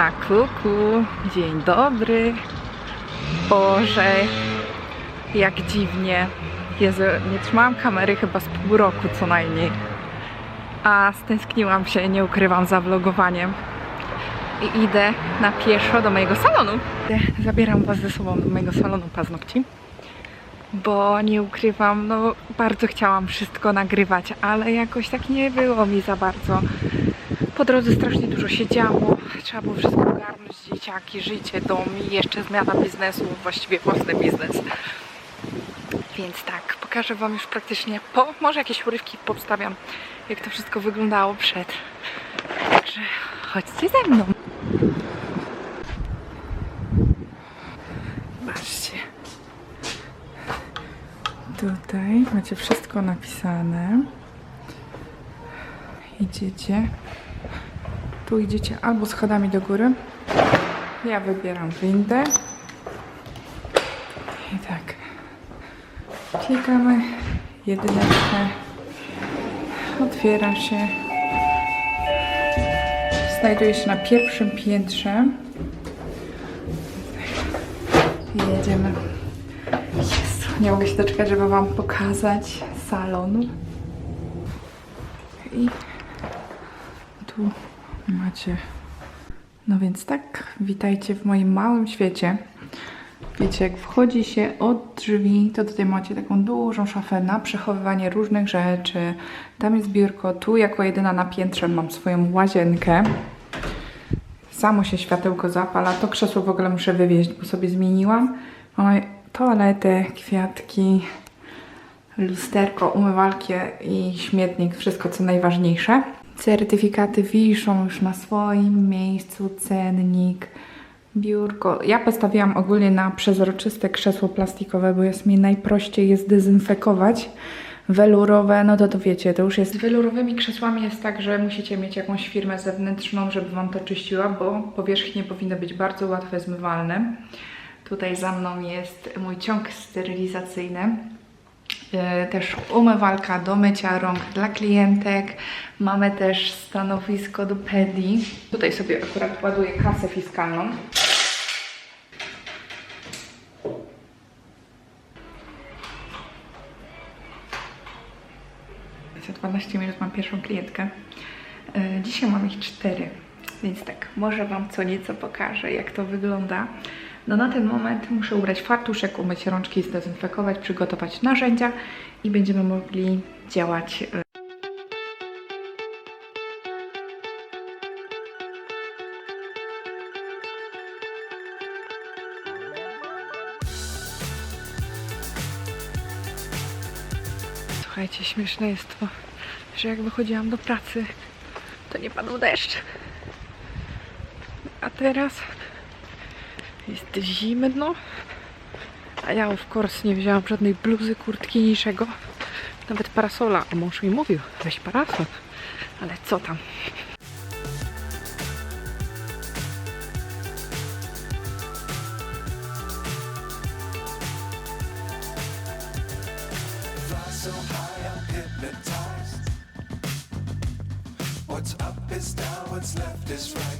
A kuku, dzień dobry. Boże, jak dziwnie. Jezu, nie trzymałam kamery chyba z pół roku co najmniej. A stęskniłam się, nie ukrywam, za vlogowaniem. I idę na pieszo do mojego salonu. Zabieram Was ze sobą do mojego salonu paznokci. Bo nie ukrywam, no bardzo chciałam wszystko nagrywać, ale jakoś tak nie było mi za bardzo. Po drodze strasznie dużo się działo. Trzeba było wszystko ogarnąć, dzieciaki, życie, dom i jeszcze zmiana biznesu, właściwie własny biznes. Więc tak, pokażę Wam już praktycznie po, może jakieś urywki powstawiam, jak to wszystko wyglądało przed. Także chodźcie ze mną. Patrzcie. Tutaj macie wszystko napisane. Idziecie. Tu idziecie albo schodami do góry. Ja wybieram windę. I tak. Klikamy jedyneczkę. Otwiera się. Znajduje się na pierwszym piętrze. I jedziemy. Jezu, nie mogę się doczekać, żeby Wam pokazać salon. I tu macie. No więc tak, witajcie w moim małym świecie. Wiecie, jak wchodzi się od drzwi, to tutaj macie taką dużą szafę na przechowywanie różnych rzeczy. Tam jest biurko, tu jako jedyna na piętrze mam swoją łazienkę. Samo się światełko zapala, to krzesło w ogóle muszę wywieźć, bo sobie zmieniłam. Mamy toaletę, kwiatki, lusterko, umywalkę i śmietnik, wszystko co najważniejsze. Certyfikaty wiszą już na swoim miejscu, cennik, biurko. Ja postawiłam ogólnie na przezroczyste krzesło plastikowe, bo jest mi najprościej je zdezynfekować. Welurowe, no to to wiecie, to już jest... Z welurowymi krzesłami jest tak, że musicie mieć jakąś firmę zewnętrzną, żeby Wam to czyściła, bo powierzchnie powinny być bardzo łatwe zmywalne. Tutaj za mną jest mój ciąg sterylizacyjny. E, też umywalka do mycia rąk dla klientek. Mamy też stanowisko do pedi. Tutaj sobie akurat ładuję kasę fiskalną. Za 12 minut mam pierwszą klientkę. E, Dzisiaj mam ich cztery, więc tak, może Wam co nieco pokażę, jak to wygląda. No na ten moment muszę ubrać fartuszek, umyć rączki, zdezynfekować, przygotować narzędzia i będziemy mogli działać. e, Słuchajcie, śmieszne jest to, że jak wychodziłam do pracy, to nie padł deszcz. A teraz jest zimno. A ja of course nie wzięłam żadnej bluzy, kurtki, niczego. Nawet parasola. A mąż mi mówił, weź parasol. Ale co tam? What's up is down, what's left is right.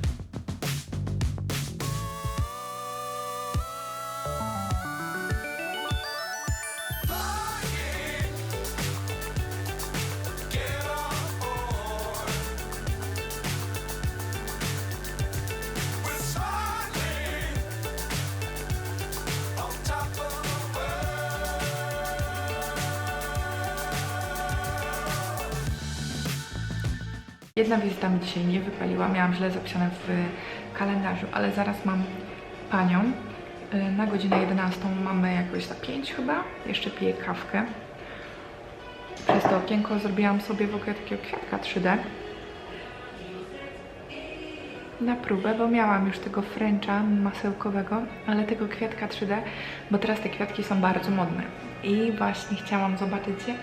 Jedna wizyta mi dzisiaj nie wypaliła. Miałam źle zapisane w kalendarzu, ale zaraz mam panią. Y, Na godzinę 11 mamy jakoś za 5 chyba. Jeszcze piję kawkę. Przez to okienko zrobiłam sobie w ogóle takiego kwiatka 3D. Na próbę, bo miałam już tego fręcza masełkowego, ale tego kwiatka 3D, bo teraz te kwiatki są bardzo modne. I właśnie chciałam zobaczyć, jak,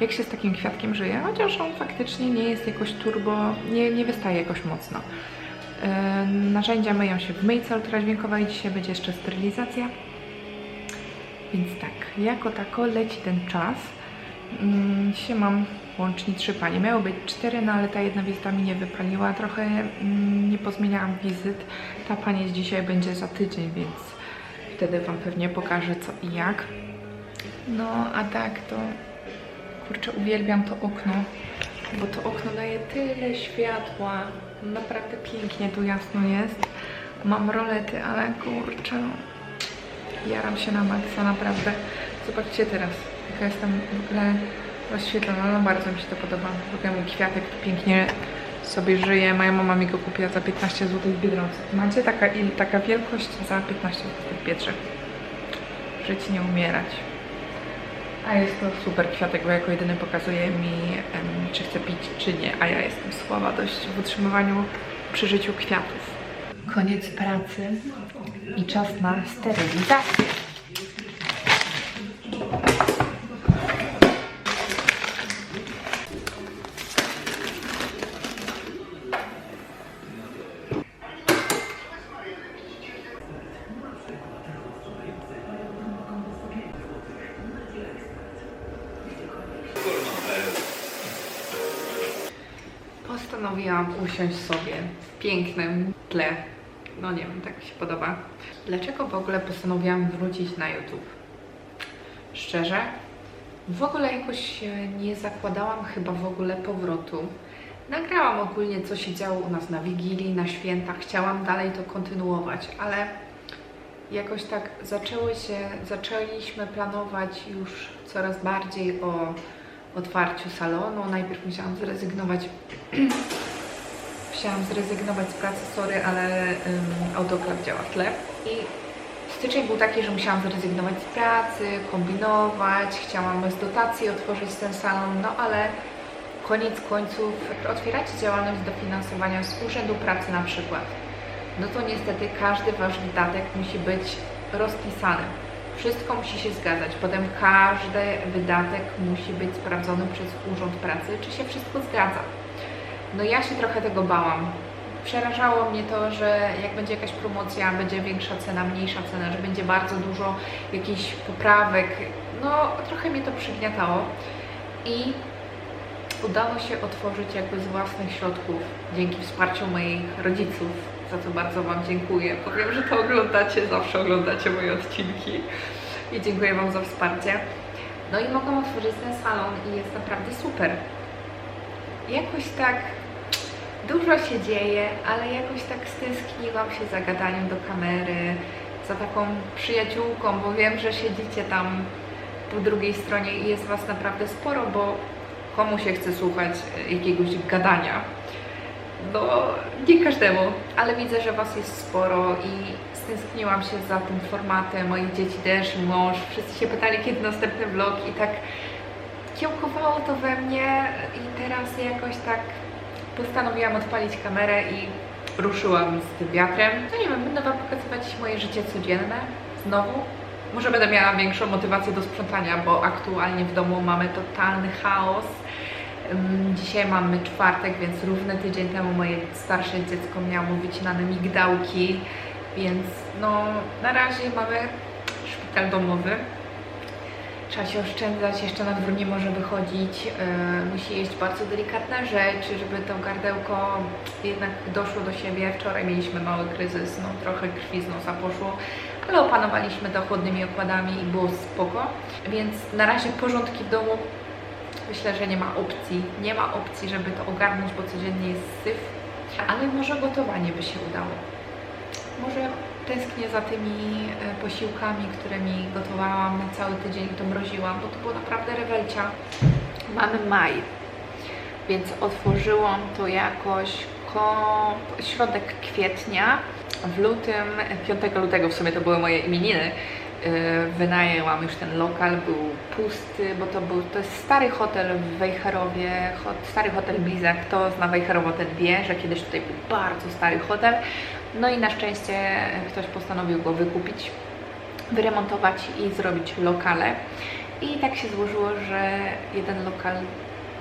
jak się z takim kwiatkiem żyje, chociaż on faktycznie nie jest jakoś turbo, nie, nie wystaje jakoś mocno. Yy, narzędzia myją się w myjce ultradźwiękowej, dzisiaj będzie jeszcze sterylizacja. Więc tak, jako tako leci ten czas. Mm, Dzisiaj mam łącznie trzy panie. Miało być cztery, no ale ta jedna wizyta mi nie wypaliła. Trochę mm, nie pozmieniałam wizyt. Ta pani dzisiaj będzie za tydzień, więc wtedy Wam pewnie pokażę co i jak. No, a tak to kurczę, uwielbiam to okno, bo to okno daje tyle światła. Naprawdę pięknie tu jasno jest. Mam rolety, ale kurczę, jaram się na maksa, naprawdę. Zobaczcie teraz, jaka jestem w ogóle rozświetlona, no bardzo mi się to podoba. Ogóle mój kwiatek tu pięknie sobie żyje. Moja mama mi go kupiła za 15 zł w Biedronce. Macie taka, taka wielkość za 15 zł w Pietrze. Żyć, nie umierać. A jest to super kwiatek, bo jako jedyny pokazuje mi, czy chcę pić, czy nie. A ja jestem słaba dość w utrzymywaniu przy życiu kwiatów. Koniec pracy i czas na sterylizację. Postanowiłam usiąść sobie w pięknym tle. No nie wiem, tak mi się podoba. Dlaczego w ogóle postanowiłam wrócić na YouTube? Szczerze, w ogóle jakoś nie zakładałam chyba w ogóle powrotu. Nagrałam ogólnie, co się działo u nas na Wigilii, na świętach. Chciałam dalej to kontynuować, ale jakoś tak zaczęły się, zaczęliśmy planować już coraz bardziej o otwarciu salonu. Najpierw musiałam zrezygnować Chciałam zrezygnować z pracy, sorry, ale um, autoklaw działa w tle. I styczeń był taki, że musiałam zrezygnować z pracy, kombinować, chciałam bez dotacji otworzyć ten salon, no ale koniec końców otwieracie działalność z dofinansowania z Urzędu Pracy na przykład. No to niestety każdy Wasz wydatek musi być rozpisany. Wszystko musi się zgadzać. Potem każdy wydatek musi być sprawdzony przez Urząd Pracy, czy się wszystko zgadza. No ja się trochę tego bałam. Przerażało mnie to, że jak będzie jakaś promocja, będzie większa cena, mniejsza cena, że będzie bardzo dużo jakichś poprawek. No trochę mnie to przygniatało. I udało się otworzyć jakby z własnych środków dzięki wsparciu moich rodziców, za co bardzo Wam dziękuję. Powiem, że to oglądacie, zawsze oglądacie moje odcinki i dziękuję Wam za wsparcie. No i mogłam otworzyć ten salon i jest naprawdę super. Jakoś tak dużo się dzieje, ale jakoś tak stęskniłam się za gadaniem do kamery, za taką przyjaciółką, bo wiem, że siedzicie tam po drugiej stronie i jest Was naprawdę sporo, bo komu się chce słuchać e, jakiegoś gadania? No, nie każdemu, ale widzę, że Was jest sporo i stęskniłam się za tym formatem. Moje dzieci też, mąż, wszyscy się pytali, kiedy następny vlog i tak kiełkowało to we mnie i teraz jakoś tak postanowiłam odpalić kamerę i ruszyłam z tym wiatrem. No nie wiem, będę Wam pokazywać moje życie codzienne znowu. Może będę miała większą motywację do sprzątania, bo aktualnie w domu mamy totalny chaos. Dzisiaj mamy czwartek, więc równy tydzień temu moje starsze dziecko miało wycinane migdałki, więc no na razie mamy szpital domowy. Trzeba się oszczędzać, jeszcze na dwór nie może wychodzić, yy, musi jeść bardzo delikatne rzeczy, żeby to gardełko jednak doszło do siebie. Wczoraj mieliśmy mały kryzys, no trochę krwi z nosa poszło, ale opanowaliśmy to chłodnymi okładami i było spoko. Więc na razie porządki w domu myślę, że nie ma opcji. Nie ma opcji, żeby to ogarnąć, bo codziennie jest syf, ale może gotowanie by się udało. Może tęsknię za tymi e, posiłkami, które mi gotowałam na cały tydzień i to mroziłam, bo to było naprawdę rewelcia. Mamy maj, więc otworzyłam to jakoś ko... środek kwietnia. W lutym, 5 lutego w sumie to były moje imieniny, yy, wynajęłam już ten lokal, był pusty, bo to był, to jest stary hotel w Wejherowie, stary hotel Blizak, kto zna Wejherowo ten wie, że kiedyś tutaj był bardzo stary hotel, no i na szczęście ktoś postanowił go wykupić, wyremontować i zrobić lokale. I tak się złożyło, że jeden lokal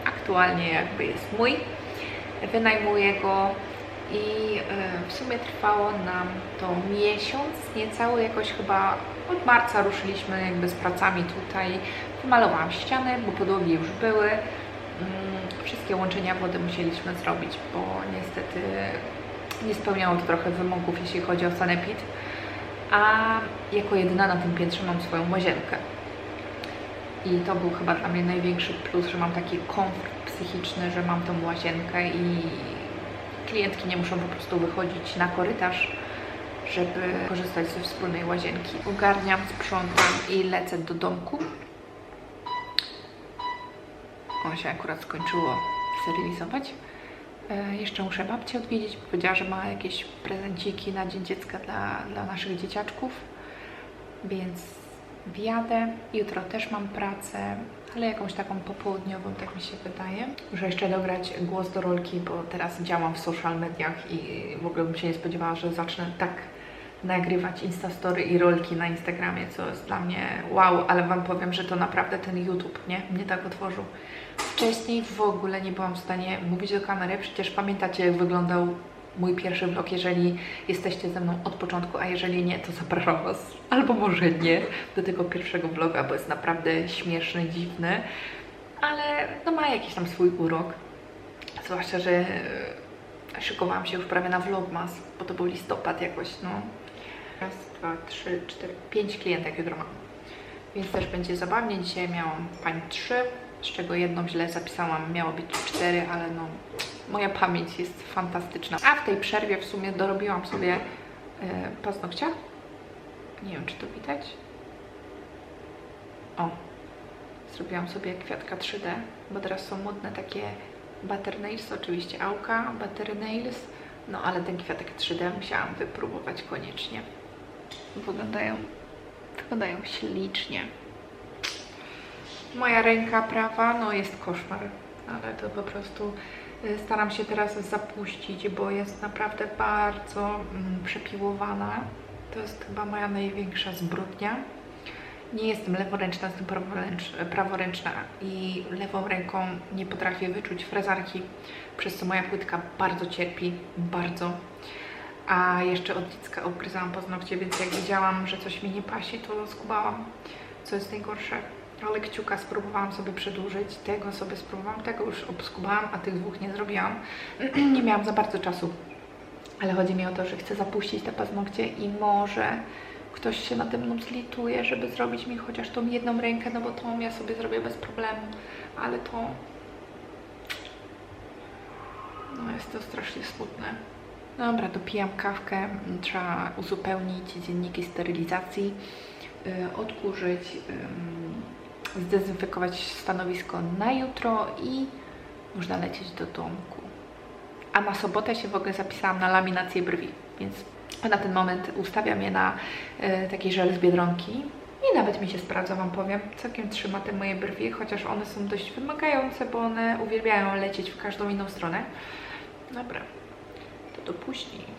aktualnie jakby jest mój. Wynajmuję go i e, w sumie trwało nam to miesiąc, niecały jakoś chyba Od marca ruszyliśmy jakby z pracami tutaj. Wymalowałam ściany, bo podłogi już były. Mm, Wszystkie łączenia wody musieliśmy zrobić, bo niestety nie spełniało to trochę wymogów, jeśli chodzi o sanepid. A jako jedyna na tym piętrze mam swoją łazienkę. I to był chyba dla mnie największy plus, że mam taki komfort psychiczny, że mam tą łazienkę i klientki nie muszą po prostu wychodzić na korytarz, żeby korzystać ze wspólnej łazienki. Ogarniam, sprzątam i lecę do domku. On się akurat skończyło sterylizować. E, Jeszcze muszę babcię odwiedzić, bo powiedziała, że ma jakieś prezenciki na Dzień Dziecka dla, dla naszych dzieciaczków. Więc wjadę. Jutro też mam pracę, ale jakąś taką popołudniową, tak mi się wydaje. Muszę jeszcze dograć głos do rolki, bo teraz działam w social mediach i w ogóle bym się nie spodziewała, że zacznę tak nagrywać Instastory i rolki na Instagramie, co jest dla mnie wow, ale Wam powiem, że to naprawdę ten YouTube, nie? Mnie tak otworzył. Wcześniej w ogóle nie byłam w stanie mówić do kamery, przecież pamiętacie jak wyglądał mój pierwszy vlog, jeżeli jesteście ze mną od początku, a jeżeli nie, to zapraszam Was, albo może nie, do tego pierwszego vloga, bo jest naprawdę śmieszny, dziwny, ale no ma jakiś tam swój urok. Zwłaszcza, że e, szykowałam się już prawie na vlogmas, bo to był listopad jakoś, no. Raz, dwa, trzy, cztery, pięć klientek jutro mam. Więc też będzie zabawnie. Dzisiaj miałam pań trzy, z czego jedną źle zapisałam, miało być cztery, ale no moja pamięć jest fantastyczna. A w tej przerwie w sumie dorobiłam sobie e, paznokcia. Nie wiem, czy to widać. O, zrobiłam sobie kwiatka 3D, bo teraz są modne takie butter nails, oczywiście auka, butter nails, no ale ten kwiatek 3D musiałam wypróbować koniecznie. Wyglądają, wyglądają ślicznie. Moja ręka prawa, no jest koszmar, ale to po prostu y, staram się teraz zapuścić, bo jest naprawdę bardzo mm, przepiłowana. To jest chyba moja największa zbrodnia. Nie jestem leworęczna, jestem praworęcz, praworęczna i lewą ręką nie potrafię wyczuć frezarki, przez co moja płytka bardzo cierpi, bardzo. A jeszcze od dziecka obgryzałam paznokcie, więc jak widziałam, że coś mi nie pasi, to skubałam, co jest najgorsze. Ale kciuka spróbowałam sobie przedłużyć, tego sobie spróbowałam, tego już obskubałam, a tych dwóch nie zrobiłam. nie miałam za bardzo czasu. Ale chodzi mi o to, że chcę zapuścić te paznokcie i może ktoś się nade mną zlituje, żeby zrobić mi chociaż tą jedną rękę, no bo tą ja sobie zrobię bez problemu, ale to... No jest to strasznie smutne. Dobra, dopijam kawkę. Trzeba uzupełnić dzienniki sterylizacji, y, odkurzyć, zdezynfekować stanowisko na jutro i można lecieć do domku. A na sobotę się w ogóle zapisałam na laminację brwi, więc na ten moment ustawiam je na y, taki żel z Biedronki i nawet mi się sprawdza, Wam powiem. Całkiem trzyma te moje brwi, chociaż one są dość wymagające, bo one uwielbiają lecieć w każdą inną stronę. Dobra, to do później.